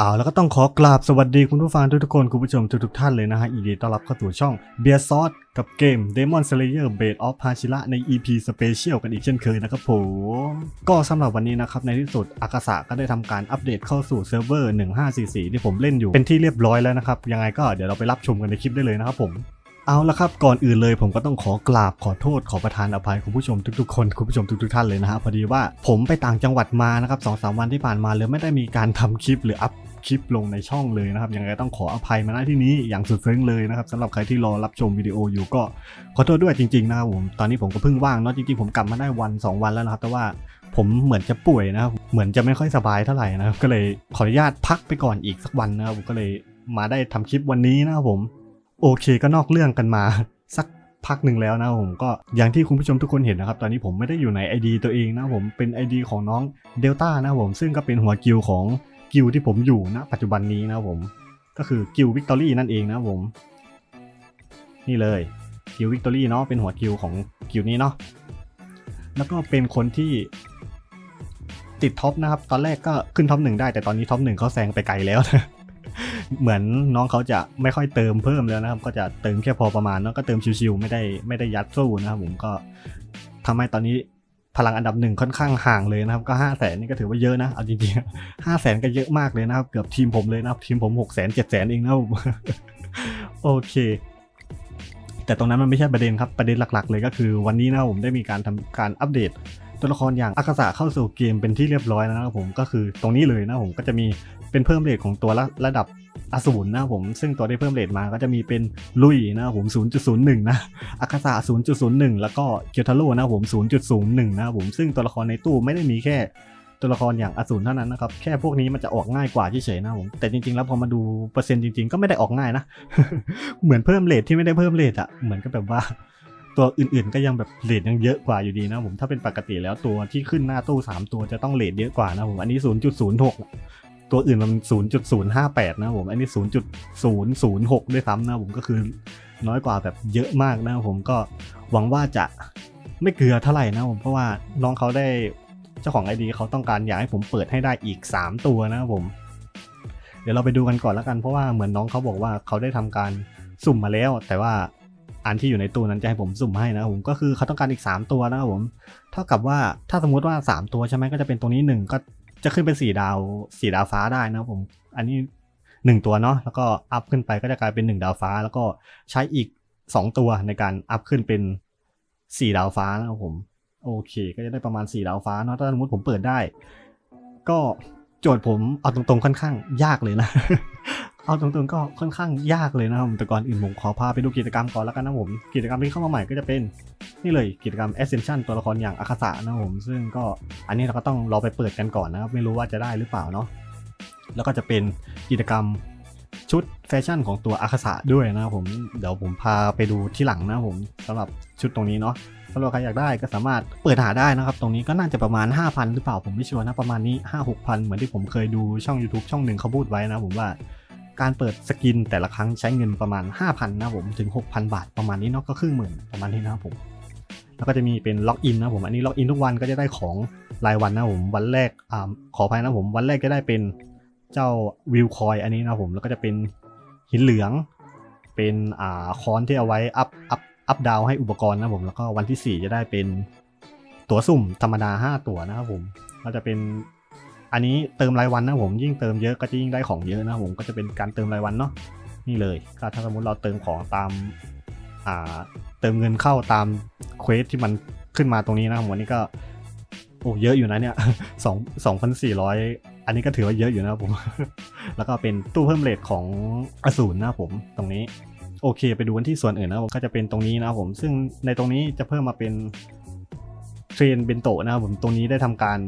เอาแล้วก็ต้องขอกราบสวัสดีคุณผู้ฟังทุกๆคนคุณผู้ชมทุกๆท่านเลยนะฮะยินดีต้อนรับเข้าสู่ช่อง b e e r s o u c e กับเกม Demon Slayer Blade of Hashira ใน EP Special กันอีกเช่นเคยนะครับผม ก็สำหรับวันนี้นะครับ ในที่สุดอากาศะก็ได้ทำการอัปเดตเข้าสู่เซิร์ฟเวอร์ 1544 ที่ผมเล่นอยู่เป็นที่เรียบร้อยแล้วนะครับ ยังไงก็เดี๋ยวเราไปรับชมกันในคลิปได้เลยนะครับผมเอาละครับก่อนอื่นเลยผมก็ต้องขอกราบขอโทษขอประทานอภัยคุณผู้ชมทุกๆคนคุณผู้ชมทุกๆท่านเลยนะฮะพอดีว่าผมไปต่างจังหวัดมานะครับสองสามวันที่ผ่านมาเลยไม่ได้มีการทำคลิปหรืออัพ คลิปลงในช่องเลยนะครับยังไงต้องขออภัยมาณที่นี้อย่างสุดซึ้งเลยนะครับสำหรับใครที่รอรับชมวิดีโออยู่ก็ขอโทษด้วยจริงๆนะครับผมตอนนี้ผมก็เพิ่งว่างเนาะจริงๆผมกลับมาได้วันสองวันแล้วนะครับ แต่ว่าผมเหมือนจะป่วยนะครับเหมือนจะไม่ค่อยสบายเท่าไหร่นะครับก็เลยขออนุญาตพักไปก่อนอีกสักวันนะครับผมก็เลยมาได้ทำคลิปวันนี้นะครับผม โอเคก็นอกเรื่องกันมาสักพักหนึ่งแล้วนะผมก็อย่างที่คุณผู้ชมทุกคนเห็นนะครับ ตอนนี้ผมไม่ได้อยู่ใน ID ตัวเองนะผมเป็น ID ของน้องเดลต้านะผมซึ่งก็เป็นหัวกิลของ กิลที่ผมอยู่ณปัจจุบันนี้นะผม ก็คือกิลวิกตอรี่นั่นเองนะผม นี่เลยกิลวิกตอรี่เนาะเป็นหัวกิลของกิลนี้เนาะแล้วก็เป็นคนที่ติดท็อปนะครับ ตอนแรกก็ขึ้นท็อปหนึ่งได้แต่ตอนนี้ท็อปหนึ่งเขาแซงไปไกลแล้วนะเหมือนน้องเขาจะไม่ค่อยเติมเพิ่มแล้วนะครับ ก็จะเติมแค่พอประมาณแล้วก็เติมชิวๆไม่ได้ไม่ได้ยัดสู้นะครับผมก็ทำให้ตอนนี้ พลังอันดับหนึ่งค่อนข้างห่างเลยนะครับ ก็ห้าแสนนี่ก็ถือว่าเยอะนะเอาจริงๆห้าแสนก็เยอะมากเลยนะครับ เกือบทีมผมเลยนะครับ ทีมผมหกแสนเจ็ดแสนเองนะผมโอเค แต่ตรงนั้นมันไม่ใช่ประเด็นครับประเด็นหลัก ๆ เลยก็คือวันนี้นะผมได้มีการทำการอัปเดตตัวละครอย่างอากาศะเข้าสู่เกมเป็นที่เรียบร้อยแล้วนะครับผมก็คือตรงนี้เลยนะผมก็จะมีเป็นเพิ่มเรทของตัวละระดับ อสูรนะผมซึ่งตัวที่เพิ่มเรทมาก็จะมีเป็นลุยนะผม 0.01 นะอากาศะ0.01 แล้วก็เกียวทาโร่นะผม 0.01 นะผมซึ่งตัวละครในตู้ไม่ได้มีแค่ตัวละครอย่างอสูรเท่านั้นนะครับ แค่พวกนี้มันจะออกง่ายกว่าเฉยๆนะผม แต่จริงๆ แล้วพอมาดูเปอร์เซ็นต์จริงๆ ก็ไม่ได้ออกง่ายนะ เหมือนเพิ่มเรทที่ไม่ได้เพิ่มเรทอะเหมือนกับแบบว่า ตัวอื่นๆ ก็ยังแบบเลทยังเยอะกว่าอยู่ดีนะผม ถ้าเป็นปกติแล้วตัวที่ขึ้นหน้าตู้ 3 ตัวจะต้องเลทเยอะกว่านะผม อันนี้ 0.06 ตัวอื่นมัน 0.058 นะผม อันนี้ 0.006 ด้วยซ้ำนะผมก็คือน้อยกว่าแบบเยอะมากนะผมก็หวังว่าจะไม่เกลือเท่าไหร่นะผมเพราะว่าน้องเขาได้เจ้าของไอดีเขาต้องการอยากให้ผมเปิดให้ได้อีก 3 ตัวนะผม เดี๋ยวเราไปดูกันก่อนแล้วกันเพราะว่าเหมือนน้องเขาบอกว่าเขาได้ทำการสุ่มมาแล้ว แต่ว่าอันที่อยู่ในตู้นั้นจะให้ผมสุ่มให้นะผมก็คือเขาต้องการอีก 3 ตัวนะครับผม เท่ากับว่าถ้าสมมุติว่า 3 ตัวใช่ไหมก็จะเป็นตรงนี้ 1 ก็ จะขึ้นเป็นสีดาวสีดาวฟ้าได้นะผม อันนี้หนึ่งตัวเนาะแล้วก็อัพขึ้นไปก็จะกลายเป็นหนึ่งดาวฟ้า แล้วก็ใช้อีกสองตัวในการอัพขึ้นเป็นสี่ดาวฟ้านะครับผมโอเค ก็จะได้ประมาณสี่ดาวฟ้าเนาะถ้าสมมติผมเปิดได้ ก็โจทย์ผมเอาตรงๆค่อนข้างยากเลยนะ เอาตรงๆก็ค่อนข้างยากเลยนะครับแต่ก่อนอื่นผมขอพาไปดูกิจกรรมก่อนแล้วกันนะผม กิจกรรมที่เข้ามาใหม่ก็จะเป็นนี่เลยกิจกรรม Ascension ตัวละครอย่างอาคาสะนะครับผมซึ่งก็อันนี้เราก็ต้องรอไปเปิดกันก่อนนะครับไม่รู้ว่าจะได้หรือเปล่าเนาะแล้วก็จะเป็นกิจกรรมชุดแฟชั่นของตัวอาคาสะด้วยนะครับผมเดี๋ยวผมพาไปดูที่หลังนะครับผมสำหรับชุดตรงนี้เนาะสำหรับใครอยากได้ก็สามารถเปิดหาได้นะครับ ตรงนี้ก็น่าจะประมาณ 5,000 หรือเปล่าผมไม่ชัวร์นะประมาณนี้ 5 6,000 เหมือนที่ผมเคยดูช่อง YouTube ช่องหนึ่งเขาพูดไว้นะผมว่า การเปิดสกินแต่ละครั้งใช้เงินประมาณ 5,000นะผมถึง 6,000 บาทประมาณนี้เนาะก็ครึ่งหมื่นประมาณนี้นะครับผมแล้วก็จะมีเป็นล็อกอินนะผมอันนี้ล็อกอินทุกวันก็จะได้ของรายวันนะผมวันแรกอ่าขออภัยนะผมวันแรกจะได้เป็นเจ้าวิวคอยอันนี้นะผมแล้วก็จะเป็นหินเหลือง เป็นอ่าคอนที่เอาไว้อัพอัพอัพดาวให้อุปกรณ์นะผมแล้วก็วันที่ 4 จะได้เป็นตั๋วสุ่มธรรมดา 5 ตั๋วนะครับผมก็จะเป็น อันนี้เติมรายวันนะผมยิ่งเติมเยอะก็จะยิ่งได้ของเยอะนะผมก็จะเป็นการเติมรายวันเนาะนี่เลยก็ถ้าสมมติเราเติมของตามอ่าเติมเงินเข้าตามเควสที่มันขึ้นมาตรงนี้นะครับผมอันนี้ก็โอ้เยอะอยู่นะเนี่ยสองสองพันสี่ร้อยอันนี้ก็ถือว่าเยอะอยู่นะผม แล้วก็เป็นตู้เพิ่มเลทของอสูรนะผมตรงนี้ โอเค ไปดูกันที่ส่วนอื่นนะผมก็จะเป็นตรงนี้นะผม ซึ่งในตรงนี้จะเพิ่มมาเป็น เทรนเบนโตะนะครับผมตรงนี้ได้ทำการ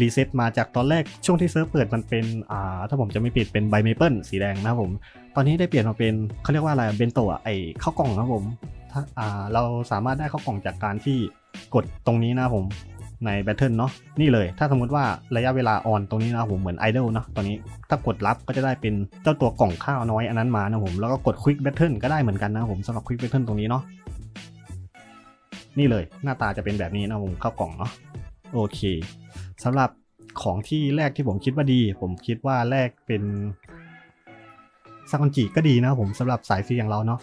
รีเซ็ตมาจากตอนแรกช่วงที่เซิร์ฟเปิดมันเป็นอ่าถ้าผมจะไม่ผิดเป็นใบเมเปิลสีแดงนะครับผม ตอนนี้ได้เปลี่ยนมาเป็นเขาเรียกว่าอะไรเบนโตะไอข้าวกล่องนะครับผมถ้าอ่าเราสามารถได้ข้าวกล่องจากการที่กดตรงนี้นะครับผมในแบทเทิลเนาะนี่เลย ถ้าสมมติว่าระยะเวลาออนตรงนี้นะครับผมเหมือนไอดอลเนาะตอนนี้ถ้ากดรับก็จะได้เป็นเจ้าตัวกล่องข้าวน้อยอันนั้นมานะครับผมแล้วก็กดควิกแบทเทิลก็ได้เหมือนกันนะครับผมสำหรับควิกแบทเทิลตรงนี้เนาะ นี่เลยหน้าตาจะเป็นแบบนี้นะผมเข้ากล่องเนาะโอเคสำหรับของที่แรกที่ผมคิดว่าดี ผมคิดว่าแรกเป็นซากอนจิก็ดีนะผมสำหรับสายฟรีอย่างเราเนาะ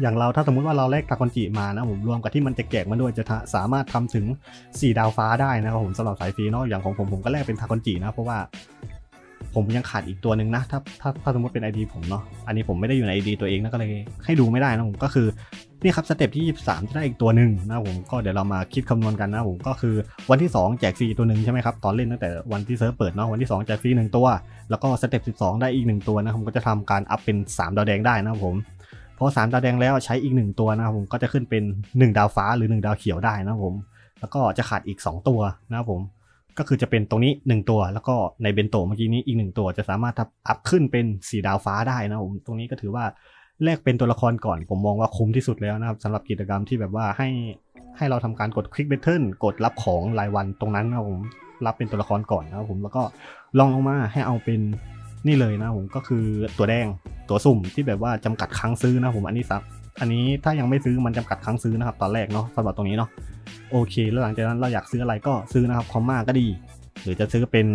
อย่างเราถ้าสมมุติว่าเราแลกทากอนจิมานะผมรวมกับที่มันจะแจกมาด้วยจะสามารถทำถึง 4 ดาวฟ้าได้นะครับผมสำหรับสายฟรีเนาะอย่างของผมผมก็แลกเป็นทากอนจินะเพราะว่าผมยังขาดอีกตัวหนึ่งนะถ้าถ้าถ้าสมมติเป็น ID ผมเนาะอันนี้ผมไม่ได้อยู่ใน ID ตัวเองนะก็เลยให้ดูไม่ได้นะผมก็คือ นี่ครับสเต็ปที่ 23 จะได้อีกตัวหนึ่งนะผมก็เดี๋ยวเรามาคิดคำนวณกันนะผมก็คือวันที่ 2 แจกฟรีตัวหนึ่งใช่ไหมครับตอนเล่นตั้งแต่วันที่เซิร์ฟเปิดเนาะวันที่ 2 แจกฟรีหนึ่งตัว แล้วก็สเต็ป12 ได้อีกหนึ่งตัวนะผมก็จะทำการอัพเป็น 3 ดาวแดงได้นะผมพอ3ดาวแดงแล้วใช้อีกหนึ่งตัวนะครับผมก็จะขึ้นเป็น 1 ดาวฟ้าหรือ 1 ดาวเขียวได้นะผมแล้วก็จะขาดอีก 2 ตัวนะครับผมก็คือจะเป็นตรงนี้ 1 ตัว แล้วก็ในเบนโตะเมื่อกี้นี้อีก 1 ตัวจะสามารถอัพขึ้นเป็น 4 ดาวฟ้าได้นะผมตรงนี้ก็ถือว่า แลกเป็นตัวละครก่อนผมมองว่าคุ้มที่สุดแล้วนะครับสำหรับกิจกรรมที่แบบว่าให้ให้เราทำการกดคลิกเบ t เทิลกดรับของรายวันตรงนั้นนะผมรับเป็นตัวละครก่อนนะครับผมแล้วก็ลองลงมาให้เอาเป็นนี่เลยนะผมก็คือตัวแดงตัวสุ่มที่แบบว่าจำกัดครั้งซื้อนะผมอันนี้ซับอันนี้ถ้ายังไม่ซื้อมันจำกัดครั้งซื้อนะครับ ตอนแรกเนาะสำหรับตรงนี้เนาะโอเค แล้วหลังจากนั้นเราอยากซื้ออะไรก็ซื้อนะครับคอมมาก็ดี หรือจะซื้อเป็น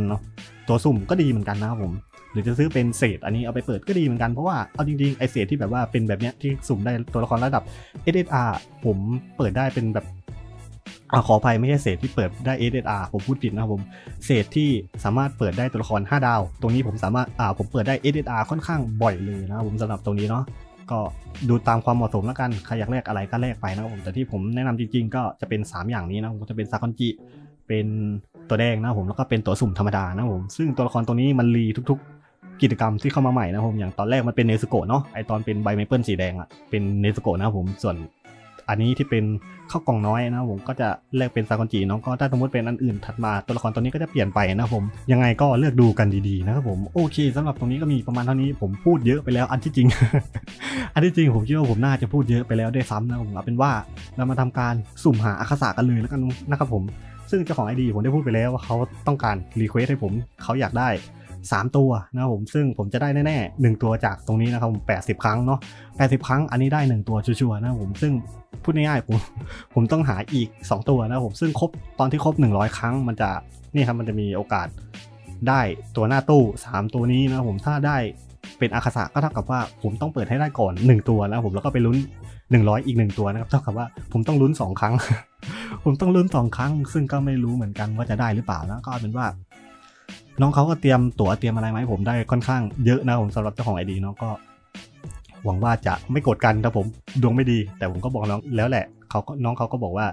ตัวสุ่มก็ดีเหมือนกันนะครับผม หรือจะซื้อเป็นเศษอันนี้เอาไปเปิดก็ดีเหมือนกันเพราะว่าเอาจริงๆไอเศษที่แบบว่าเป็นแบบเนี้ยที่สุ่มได้ตัวละครระดับ SSR ผมเปิดได้เป็นแบบอขออภัยไม่ใช่เศษที่เปิดได้ SSR ผมพูดผิดนะครับผม เศษที่สามารถเปิดได้ตัวละคร 5 ดาว ตรงนี้ผมสามารถอ่าผมเปิดได้ SSR ค่อนข้างบ่อยเลยนะครับผมสำหรับตรงนี้เนาะก็ดูตามความเหมาะสมแล้วกันใครอยากแลกอะไรก็แลกไปนะครับผมแต่ที่ผมแนะนำจริง ๆ ก็จะเป็น 3 อย่างนี้นะผมจะเป็นซากอนจิเป็นตัวแดงนะผมแล้วก็เป็นตัวสุ่มธรรมดานะผมซึ่งตัวละครตัวนี้มันรีทุกๆ กิจกรรมที่เข้ามาใหม่นะผมอย่างตอนแรกมันเป็นเนสโกะเนาะไอตอนเป็นใบเมเปิลสีแดงอะเป็นเนสโกะนะผมส่วนอันนี้ที่เป็นข้าวกล่องน้อยนะผมก็จะแลกเป็นซากอนจิเนาะก็ถ้าสมมติเป็นอันอื่นถัดมาตัวละครตัวนี้ก็จะเปลี่ยนไปนะผมยังไงก็เลือกดูกันดีๆนะครับผมโอเคสำหรับตรงนี้ก็มีประมาณเท่านี้ผมพูดเยอะไปแล้วอันที่จริง อันที่จริงผมคิดว่าผมน่าจะพูดเยอะไปแล้วได้วยซ้ำนะผมเอาเป็นว่าเรามาทำการสุ่มหาอาคาสะกันเลยแล้วกันนะครับผม ซึ่งเจ้าของไอดีผมได้พูดไปแล้วว่าเขาต้องการรีเควสให้ผมเขาอยากได้ 3 ตัวนะครับผมซึ่งผมจะได้แน่ๆ1ตัวจากตรงนี้นะครับผม80 ครั้งเนาะ80 ครั้งอันนี้ได้ 1 ตัวชัวร์ๆนะครับผมซึ่งพูดง่ายๆผมผมต้องหาอีก 2 ตัวนะครับผมซึ่งครบตอนที่ครบ 100 ครั้งมันจะนี่ครับมันจะมีโอกาสได้ตัวหน้าตู้ 3 ตัวนี้นะครับผมถ้าได้เป็นอาคาสะก็เท่ากับว่าผมต้องเปิดให้ได้ก่อน 1 ตัวนะครับผมแล้วก็ไปลุ้น 100 อีก 1 ตัวนะครับเท่ากับว่าผมต้องลุ้น 2 ครั้ง ผมต้องลุ้น 2 ครั้ง ซึ่งก็ไม่รู้เหมือนกันว่าจะได้หรือเปล่านะก็เป็นว่า น้องเขาก็เตรียมตั๋วเตรียมอะไรมาให้ผมได้ค่อนข้างเยอะนะผมสำหรับเจ้าของไอดีเนาะก็ หวังว่าจะไม่โกรธกันถ้าผมดวงไม่ดี แต่ผมก็บอกน้องแล้วแหละเขาก็น้องเขาก็บอกว่า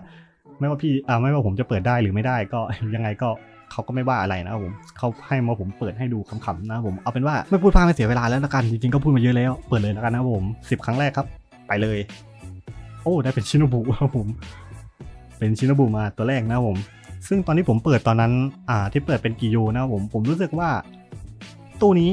ไม่ว่าพี่อ่าไม่ว่าผมจะเปิดได้หรือไม่ได้ก็ยังไงก็เขาก็ไม่ว่าอะไรนะครับผมเขาให้มาผมเปิดให้ดูขำๆนะครับผมเอาเป็นว่าไม่พูดพลาดไม่เสียเวลาแล้วละกันจริงๆก็พูดมาเยอะแล้วเปิดเลยล้วกันนะครับผมสิบครั้งแรกครับ ไปเลย โอ้ได้เป็นชินโนบุครับผม เป็นชินโนบุมาตัวแรกนะครับผม ซึ่งตอนที่ผมเปิดตอนนั้น อ่า ที่เปิดเป็นกิโยนะผม ผมรู้สึกว่าตู้นี้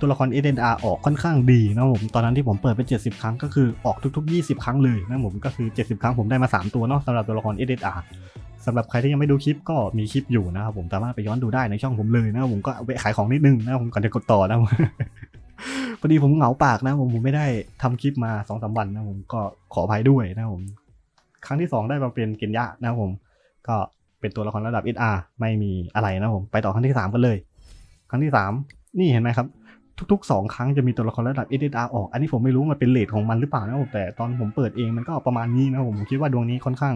ตัวละคร SNR ออกค่อนข้างดีนะผม ตอนนั้นที่ผมเปิดไป 70 ครั้งก็คือออกทุก ๆ 20 ครั้งเลยนะผม ก็คือ 70 ครั้งผมได้มา 3 ตัวเนาะสำหรับตัวละคร SNR สำหรับใครที่ยังไม่ดูคลิปก็มีคลิปอยู่นะครับผมสามารถไปย้อนดูได้ในช่องผมเลยนะผมก็เอาไปขายของนิดนึงนะผมก่อนจะกดต่อนะผมพอดีผมเหงาปากนะผมผมไม่ได้ทำคลิปมา2องสาวันนะผมก็ขออภัยด้วยนะผม ครั้งที่2ได้มาเป็นเกนยะนะผม ก็ เป็นตัวละครระดับ SR ไม่มีอะไรนะผม ไปต่อครั้งที่ 3 กันเลย ครั้งที่ 3 นี่เห็นไหมครับ ทุกๆ 2 ครั้งจะมีตัวละครระดับ SR ออก อันนี้ผมไม่รู้มันเป็นเลทของมันหรือเปล่านะผมแต่ตอนผมเปิดเองมันก็ประมาณนี้นะผมผมคิดว่าดวงนี้ค่อนข้าง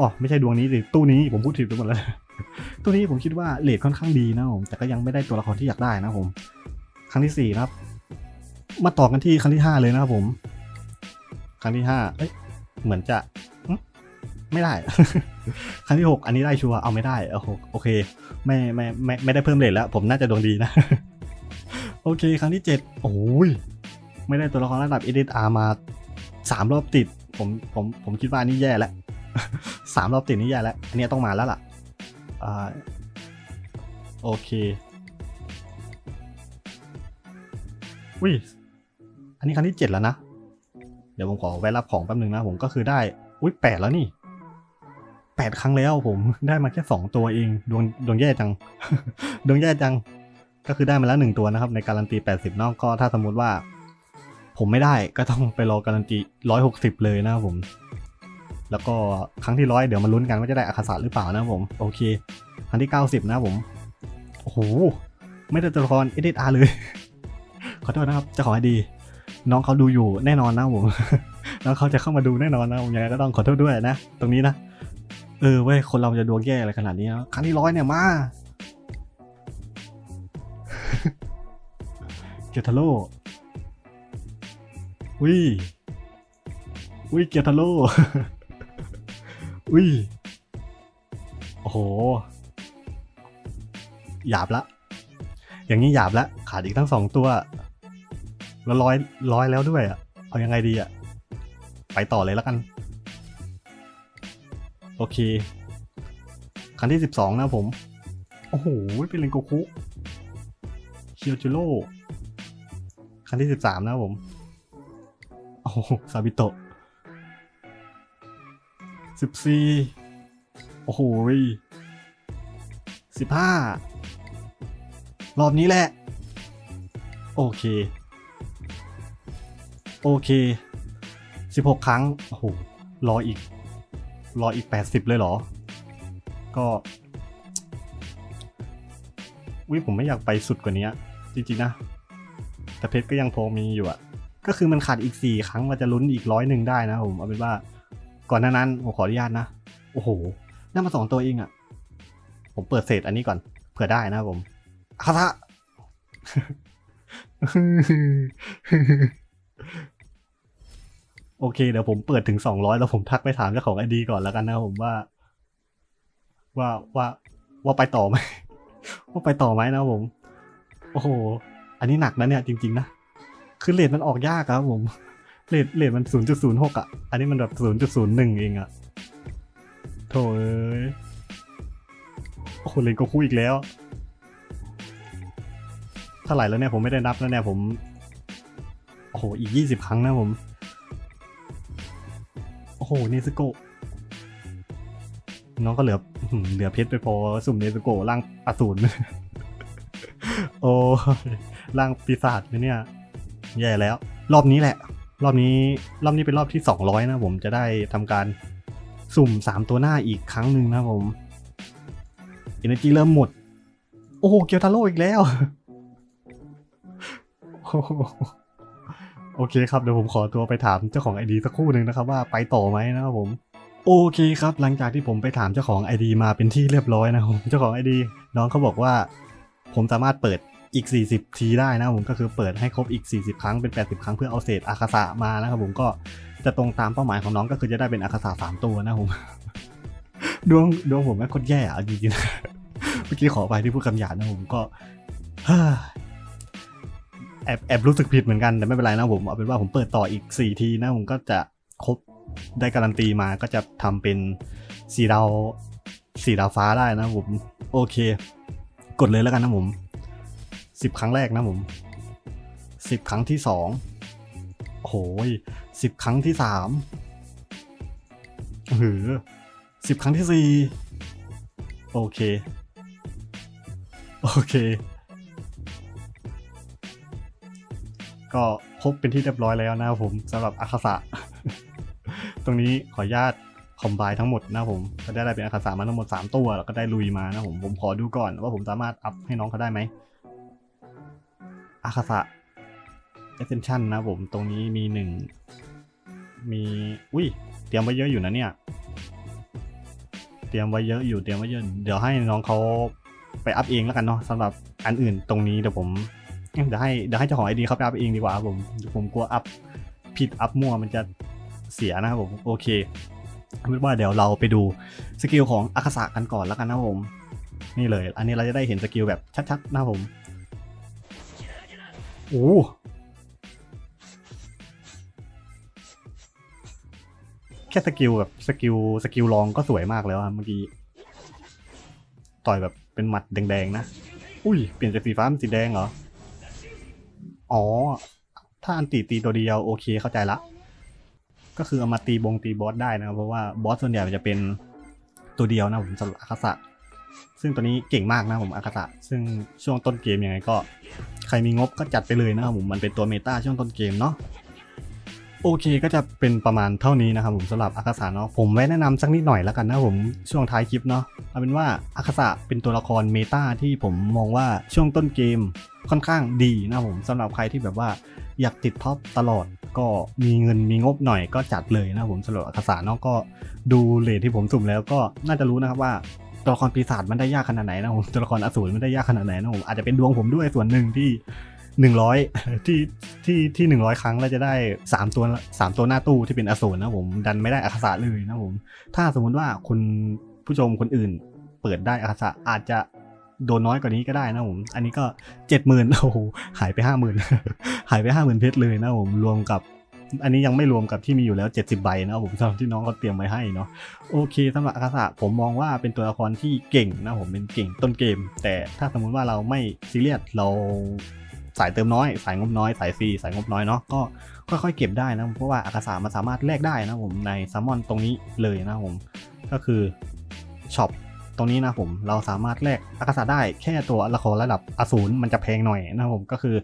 อ๋อไม่ใช่ดวงนี้สิตู้นี้ผมพูดผิดไปหมดแล้วตู้นี้ผมคิดว่าเลทค่อนข้างดีนะผมแต่ก็ยังไม่ได้ตัวละครที่อยากได้นะผม ครั้งที่สี่นะครับ มาต่อกันที่ครั้งที่ห้าเลยนะครับผม ครั้งที่ห้าเอ้ยเหมือนจะ ไม่ได้ ครั้งที่หกอันนี้ได้ชัวร์เอาไม่ได้โอ้โหโอเค ไม่ไม่ไม่ไม่ได้เพิ่มเลทแล้วผมน่าจะดวงดีนะ โอเค ครั้งที่เจ็ดโอ้ยไม่ได้ตัวละครระดับ SSR มาสามรอบติด ผมผมผมคิดว่านนี่แย่แล้วสามรอบติดนี่แย่แล้ว อันนี้ต้องมาแล้วล่ะอ่าโอเคอุ้ยอันนี้ครั้งที่เจ็ดแล้วนะ เดี๋ยวผมขอแวะรับของแป๊บนึงนะ ผมก็คือได้ อุ้ยแปดแล้วนี่ แปดครั้งแล้วผมได้มาแค่สองตัวเองดวงดวงแย่จัง ดวงแย่จัง ก็คือได้มาแล้วหนึ่งตัวนะครับ ในการันตีแปดสิบนอกก็ถ้าสมมุติว่า ผมไม่ได้ก็ต้องไปรอการันตีร้อยหกสิบเลยนะครับผม แล้วก็ครั้งที่ร้อยเดี๋ยวมาลุ้นกันว่าจะได้อาคาสะหรือเปล่านะครับผม โอเค ครั้งที่เก้าสิบนะครับผมโอ้โหไม่ได้ตัวละคร SSR เลย ขอโทษนะครับจ้าของไอดี น้องเขาดูอยู่แน่นอนนะผมน้องเขาจะเข้ามาดูแน่นอนนะผมยังไงก็ต้องขอโทษด้วยนะ ตรงนี้นะ เออเว้ยคนเราจะดวงแย่อะไรขนาดนี้นะครั้งที่ร้อยเนี่ยมาเกียร์ทาโร่วิวิเกียร์ทาโร่วิโอ้โหหยาบละ อย่างนี้หยาบละขาดอีกทั้งสองตัวแล้วร้อยร้อยแล้วด้วยอะเอายังไงดีอะไปต่อเลยแล้วกัน โอเคครั้งที่สิบสองนะผม โอ้โห เป็นเลนโกคุเคียวจูโร่ครั้งที่สิบสามนะผม โอ้โหซาบิโตะสิบสี่โอ้โหสิบห้ารอบนี้แหละ โอเค โอเคสิบหกครั้ง โอ้โห รออีก รออีกแปดสิบเลยเหรอ ก็วิผมไม่อยากไปสุดกว่านี้จริงๆนะ แต่เพชรก็ยังพอมีอยู่อะก็คือมันขาดอีกสี่ครั้งมันจะลุ้นอีกร้อยหนึ่งได้นะผมเอาเป็นว่า ก่อนหน้านั้นผมขออนุญาตนะ โอ้โหได้มาสองตัวเองอะผมเปิดเศษอันนี้ก่อนเผื่อได้นะผมคาทะ โอเคเดี๋ยวผมเปิดถึงสองร้อยแล้วผมทักไปถามเจ้าของไอดีก่อนแล้วกันนะผมว่า ว่าว่าว่าไปต่อไหมว่าไปต่อไหมนะผม โอ้โห อันนี้หนักนะเนี่ยจริง ๆ นะ คือเลทมันออกยากครับผมเลทเลทมันศูนย์จุดศูนย์หกอะ อันนี้มันแบบศูนย์จุดศูนย์หนึ่งเองอะโถเอ้ยโอ้โหเลนก็คู่อีกแล้วเท่าไหร่แล้วเนี่ยผมไม่ได้นับแล้วเนี่ยผม โอ้โห อีกยี่สิบครั้งนะผม เนสโกะน้องก็เหลือเหลือเพชรไปพอสุ่มเนสโกะร่างอสูรโอ้ร่างปีศาจไหมเนี่ย แย่แล้ว รอบนี้แหละ รอบนี้รอบนี้เป็นรอบที่ 200 นะผมจะได้ทำการสุ่ม 3 ตัวหน้าอีกครั้งหนึ่งนะผม Energy เริ่มหมด โอ้โห เกียวทาโร่อีกแล้ว โอ้ โอเคครับเดี๋ยวผมขอตัวไปถามเจ้าของไอดีสักครู่หนึ่งนะครับว่าไปต่อไหมนะครับผมโอเคครับหลังจากที่ผมไปถามเจ้าของ ID มาเป็นที่เรียบร้อยนะครับผมเจ้าของ ID น้องเขาบอกว่า ผมสามารถเปิดอีก 40 ทีได้นะผมก็คือเปิดให้ครบอีก 40 ครั้งเป็น 80 ครั้งเพื่อเอาเศษอาคาสะมานะครับผมก็จะตรงตามเป้าหมายของน้องก็คือจะได้เป็นอาคาสะสามตัวนะผมดวงดวงผมแม่งโคตรแย่อะจริงๆเมื่อกี้ขอไปที่พูดคำหยาบนะผมก็ แอบแอบรู้สึกผิดเหมือนกันแต่ไม่เป็นไรนะผมเอาเป็นว่าผมเปิดต่ออีก 4 ทีนะผมก็จะครบได้การันตีมาก็จะทำเป็นสีดาวสีดาวฟ้าได้นะผม โอเค กดเลยแล้วกันนะผมสิบครั้งแรกนะผมสิบครั้งที่สองโอ้โหสิบครั้งที่สามหือสิบครั้งที่สี่โอเค โอเค ก็ครบเป็นที่เรียบร้อยแล้วนะครับผมสำหรับอาคาสะ ตรงนี้ขออนุญาตคอมไบทั้งหมดนะผมก็ได้เป็นอาคาสะมาทั้งหมด 3 ตัวแล้วก็ได้ลุยมานะผมผมขอดูก่อนว่าผมสามารถอัพให้น้องเขาได้ไหมอาคาสะเอเซนชั่นนะผมตรงนี้มีหนึ่งมีอุ้ยเตรียมไว้เยอะอยู่นะเนี่ย เตรียมไว้เยอะอยู่เตรียมไว้เยอะเดี๋ยวให้น้องเขาไปอัพเองแล้วกันเนาะสำหรับอันอื่นตรงนี้เดี๋ยวผม เดี๋ยวให้เดี๋ยวให้เจ้าของไอดีเขาไปอัพเองดีกว่าผมผมกลัวอัพผิดอัพมั่วมันจะเสียนะครับผมโอเคเอาเป็นว่าเดี๋ยวเราไปดูสกิลของอาคาสะกันก่อนแล้วกันนะผมนี่เลย อันนี้เราจะได้เห็นสกิลแบบชัดๆนะผมโอ้แค่สกิลแบบสกิลสกิลลองก็สวยมากแล้วอะเมื่อกี้ต่อยแบบเป็นหมัดแดงๆนะ อุ้ย เปลี่ยนจากสีฟ้าเป็นสีแดงเหรอ อ๋อ ถ้าอันตีตีตัวเดียวโอเคเข้าใจละ ก็คือเอามาตีบงตีบอสได้นะครับ เพราะว่าบอสส่วนใหญ่มันจะเป็นตัวเดียวนะผมสำหรับอาคาสะซึ่งตัวนี้เก่งมากนะผมอาคาสะซึ่งช่วงต้นเกมยังไงก็ ใครมีงบก็จัดไปเลยนะครับผมมันเป็นตัวเมตาช่วงต้นเกมเนาะ โอเคก็จะเป็นประมาณเท่านี้นะครับผมสำหรับอาคาสะเนาะผมไว้แนะนำสักนิดหน่อยแล้วกันนะผมช่วงท้ายคลิปเนาะเอาเป็นว่าอาคาสะเป็นตัวละครเมตาที่ผมมองว่าช่วงต้นเกมค่อนข้างดีนะผมสำหรับใครที่แบบว่าอยากติดท็อปตลอดก็มีเงินมีงบหน่อยก็จัดเลยนะผมสำหรับอาคาสะเนาะก็ดูเลทที่ผมสุ่มแล้วก็น่าจะรู้นะครับว่าตัวละครปีศาจมันได้ยากขนาดไหนนะผมตัวละครอสูรมันได้ยากขนาดไหนนะผมอาจจะเป็นดวงผมด้วยส่วนหนึ่งที่ หนึ่งร้อยที่ที่ที่หนึ่งร้อยครั้งเราจะได้สามตัวสามตัวหน้าตู้ที่เป็นอสูรนะผมดันไม่ได้อาคาสะเลยนะผม ถ้าสมมุติว่าคุณผู้ชมคนอื่น เปิดได้อาคาสะอาจจะโดนน้อยกว่านี้ก็ได้นะผม อันนี้ก็เจ็ดหมื่นโอ้โหหายไปห้าหมื่นหายไปห้าหมื่นเพชรเลยนะผมรวมกับ อันนี้ยังไม่รวมกับที่มีอยู่แล้ว 70 ใบนะผมสำหรับที่น้องเขาเตรียมไว้ให้เนาะโอเคสำหรับอาคาสะผมมองว่าเป็นตัวละครที่เก่งนะผมเป็นเก่งต้นเกม แต่ถ้าสมมุติว่าเราไม่ซีเรียสเรา สายเติมน้อย สายงบน้อย สายฟรี สายงบน้อยเนาะ ก็ค่อยๆเก็บได้นะ เพราะว่าอาคาศามันสามารถแลกได้นะผมในซัมมอนตรงนี้เลยนะผม ก็คือช็อปตรงนี้นะผมเราสามารถแลกอาคาศาได้แค่ตัวละครระดับอสูรมันจะแพงหน่อยนะผมก็คือ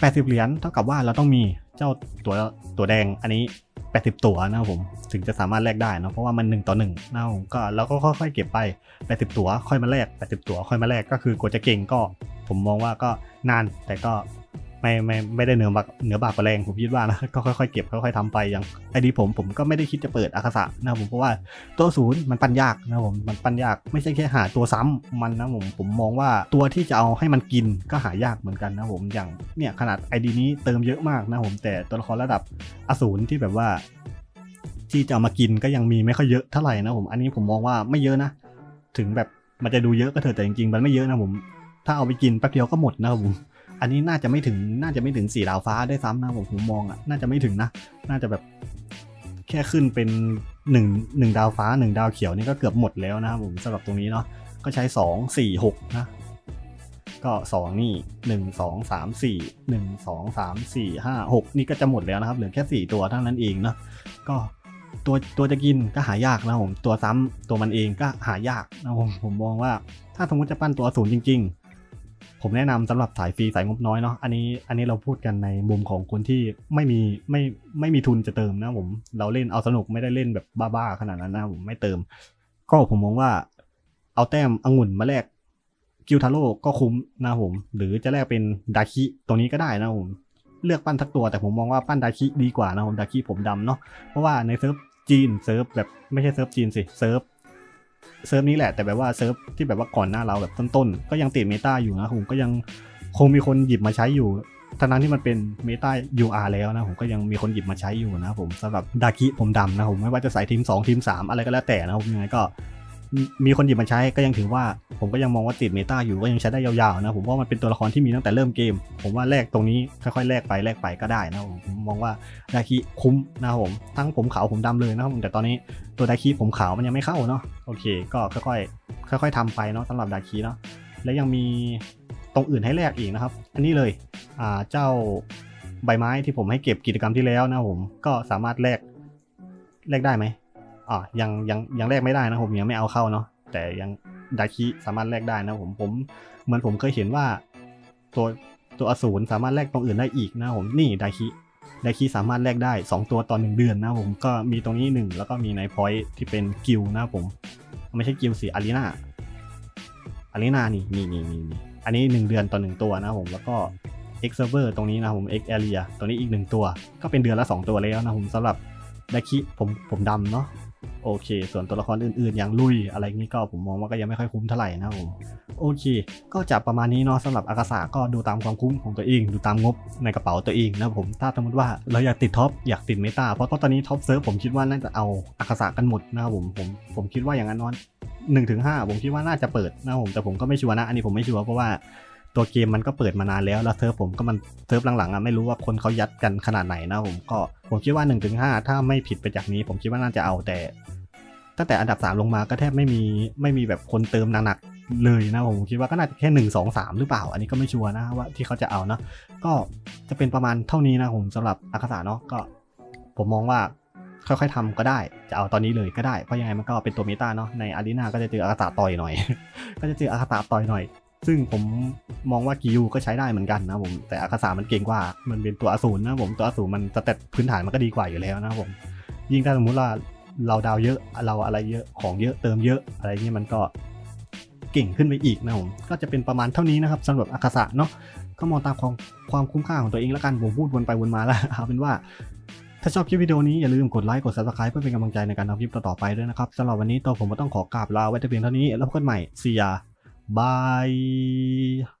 80 เหรียญเท่ากับว่าเราต้องมีเจ้าตัวตัวแดงอันนี้ 80 ตัวนะครับผมถึงจะสามารถแลกได้นะเพราะว่ามัน 1 ต่อ1นะครับผมก็เราก็ค่อยๆเก็บไป 80 ตัวค่อยมาแลก80 ตัวค่อยมาแลกก็คือกว่าจะเก่งก็ ผมมองว่าก็นานแต่ก็ ไม่ไม่ไม่ได้เหนือบักเหนือบากกว่าแรงผมคิดว่านะก็ค่อยๆเก็บค่อยๆทำไปอย่างไอดีผมผมก็ไม่ได้คิดจะเปิดอาคาสะนะผมเพราะว่าตัวศูนย์มันปั้นยากนะผมมันปั้นยากไม่ใช่แค่หาตัวซ้ำมันนะผมผมมองว่าตัวที่จะเอาให้มันกินก็หายากเหมือนกันนะผมอย่างเนี่ยขนาดไอดีนี้เติมเยอะมากนะผมแต่ตัวละครระดับอสูรที่แบบว่า ที่จะเอามากินก็ยังมีไม่ค่อยเยอะเท่าไหร่นะผมอันนี้ผมมองว่าไม่เยอะนะถึงแบบมันจะดูเยอะก็เถอะแต่จริงๆมันไม่เยอะนะผมถ้าเอาไปกินแป๊บเดียวก็หมดนะครับผม อันนี้น่าจะไม่ถึงน่าจะไม่ถึงสี่ดาวฟ้าได้ซ้ำนะผมผมมองอะน่าจะไม่ถึงนะ น่าจะแบบแค่ขึ้นเป็นหนึ่งหนึ่งดาวฟ้าหนึ่งดาวเขียวนี่ก็เกือบหมดแล้วนะครับผมสำหรับตรงนี้เนาะก็ใช้สองสี่หกนะก็สองนี่หนึ่งสองสามสี่หนึ่งสองสามสี่ห้าหกนี่ก็จะหมดแล้วนะครับเหลือแค่สี่ตัวเท่านั้นเองเนาะก็ตัวตัวจะกินก็หายากนะผมตัวซ้ำตัวมันเองก็หายากนะผมผมมองว่า ถ้าสมมติจะปั้นตัวศูนย์จริง ๆ ผมแนะนำสำหรับสายฟรีสายงบน้อยเนาะอันนี้อันนี้เราพูดกันในมุมของคนที่ไม่มีไม่ไม่มีทุนจะเติมนะผมเราเล่นเอาสนุกไม่ได้เล่นแบบบ้าๆขนาดนั้นนะผมไม่เติม ก็ผมมองว่าเอาแต้มองุ่นมาแลกกิวทาโร่ก็คุ้มนะผม หรือจะแลกเป็นดาคิตรงนี้ก็ได้นะผมเลือกปั้นทักตัวแต่ผมมองว่าปั้นดาคิดีกว่านะผมดาคิผมดำเนาะเพราะว่าในเซิร์ฟจีนเซิร์ฟแบบไม่ใช่เซิร์ฟจีนสิเซิร์ฟ เซิร์ฟนี้แหละ แต่แบบว่าเซิร์ฟที่แบบว่าก่อนหน้าเราแบบต้นๆ ก็ยังติดเมตาอยู่นะผมก็ยังคงมีคนหยิบมาใช้อยู่ทั้งนั้นที่มันเป็นเมตา UR แล้วนะผมก็ยังมีคนหยิบมาใช้อยู่นะผมสำหรับดากิผมดำนะผมไม่ว่าจะใส่ทีม 2 ทีม 3 อะไรก็แล้วแต่นะผมยังไงก็ มีคนหยิบมาใช้ก็ยังถือว่า ผมก็ยังมองว่าติดเมตาอยู่ก็ยังใช้ได้ยาวๆนะผมว่ามันเป็นตัวละครที่มีตั้งแต่เริ่มเกม ผมว่าแลกตรงนี้ค่อยๆแลกไปแลกไปก็ได้นะผมมองว่าดาคิคุ้มนะครับผมทั้งผมขาวผมดำเลยนะครับแต่ตอนนี้ตัวดาคิผมขาวมันยังไม่เข้าเนาะโอเค ก็ค่อยๆค่อย ๆทำไปเนาะสำหรับดาคิเนาะและยังมีตรงอื่นให้แลกอีกนะครับ อันนี้เลยอ่าเจ้าใบไม้ที่ผมให้เก็บกิจกรรมที่แล้วนะผมก็สามารถแลกแลกได้ไหม อ่ายังยังยังแลกไม่ได้นะผมยังไม่เอาเข้าเนาะแต่ยังดาคิสามารถแลกได้นะผมผมเหมือนผมเคยเห็นว่า ตัวตัวอสูรสามารถแลกตรงอื่นได้อีกนะผมนี่ดาคิดาคิสามารถแลกได้ 2 ตัวต่อหนึ่งเดือนนะผมก็มีตรงนี้ 1 แล้วก็มีในพอยที่เป็นกิลนะผม ไม่ใช่กิลสิอารีนาอารีนานี่นี่นี่นี่อันนี้ 1 เดือนต่อ 1 ตัวนะผมแล้วก็ X server ตรงนี้นะผม X area ตัวนี้อีก 1 ตัว ก็เป็นเดือนละ 2 ตัวแล้วนะผมสำหรับดาคิผมผมดำเนาะ โอเค ส่วนตัวละครอื่นๆ อย่างลุยอะไรนี้ก็ผมมองว่าก็ยังไม่ค่อยคุ้มเท่าไหร่นะผมโอเค ก็จะประมาณนี้เนาะสำหรับอากาศาก็ดูตามความคุ้มของตัวเอง ดูตามงบในกระเป๋าตัวเองนะผมถ้าสมมติว่าเราอยากติดท็อปอยากติดเมตาเพราะเพราะตอนนี้ท็อปเซิร์ฟผมคิดว่าน่าจะเอาอากาศากันหมดนะครับผมผมผมคิดว่าอย่างนั้นนอนหนึ่งถึงห้าผมคิดว่าน่าจะเปิดนะผมแต่ผมก็ไม่ชัวร์นะอันนี้ผมไม่ชัวร์เพราะว่า ตัวเกมมันก็เปิดมานานแล้ว แล้วเซิร์ฟผมก็มันเซิร์ฟหลังๆอะไม่รู้ว่าคนเขายัดกันขนาดไหนนะผมก็ผมคิดว่า1นถึงหถ้าไม่ผิดไปจากนี้ ผมคิดว่าน่าจะเอาแต่ ตั้งแต่อันดับ 3 ลงมาก็แทบไม่มีไม่มีแบบคนเติมหนักๆเลยนะผมคิดว่าก็น่าจะแค่ 1 2 3 หรือเปล่า อันนี้ก็ไม่ชัวร์นะว่าที่เขาจะเอานะก็จะเป็นประมาณเท่านี้นะผมสำหรับอาคาสาเนาะก็ ผมมองว่าค่อยๆทำก็ได้ จะเอาตอนนี้เลยก็ได้ เพราะยังไงมันก็เป็นตัวเมตาเนาะ ในอารีนาก็จะเจออาคาสาต่อยหน่อย ก็จะเจออาคาสาต่อยหน่อย ซึ่งผมมองว่ากิยูก็ใช้ได้เหมือนกันนะผมแต่อาคาสามันเก่งกว่า มันเป็นตัวอสูรนะผมตัวอสูรมันสเตตพื้นฐานมันก็ดีกว่าอยู่แล้วนะผม ยิ่งถ้าสมมติว่าเราดาวเยอะเราอะไรเยอะของเยอะเติมเยอะอะไรเงี้ยมันก็เก่งขึ้นไปอีกนะผมก็จะเป็นประมาณเท่านี้นะครับสำหรับอากาศะเนาะก็มองตามความความคุ้มค่าของตัวเองแล้วกันผมพูดวนไปวนมาแล้วเอาเป็นว่าถ้าชอบคลิปวิดีโอนี้อย่าลืมกดไลค์กด subscribe เพื่อเป็นกำลังใจในการทำคลิปต่อๆไปด้วยนะครับสำหรับวันนี้ตัวผมก็ต้องขอกราบลาไว้แต่เพียงเท่านี้แล้วพบกันใหม่ see ya bye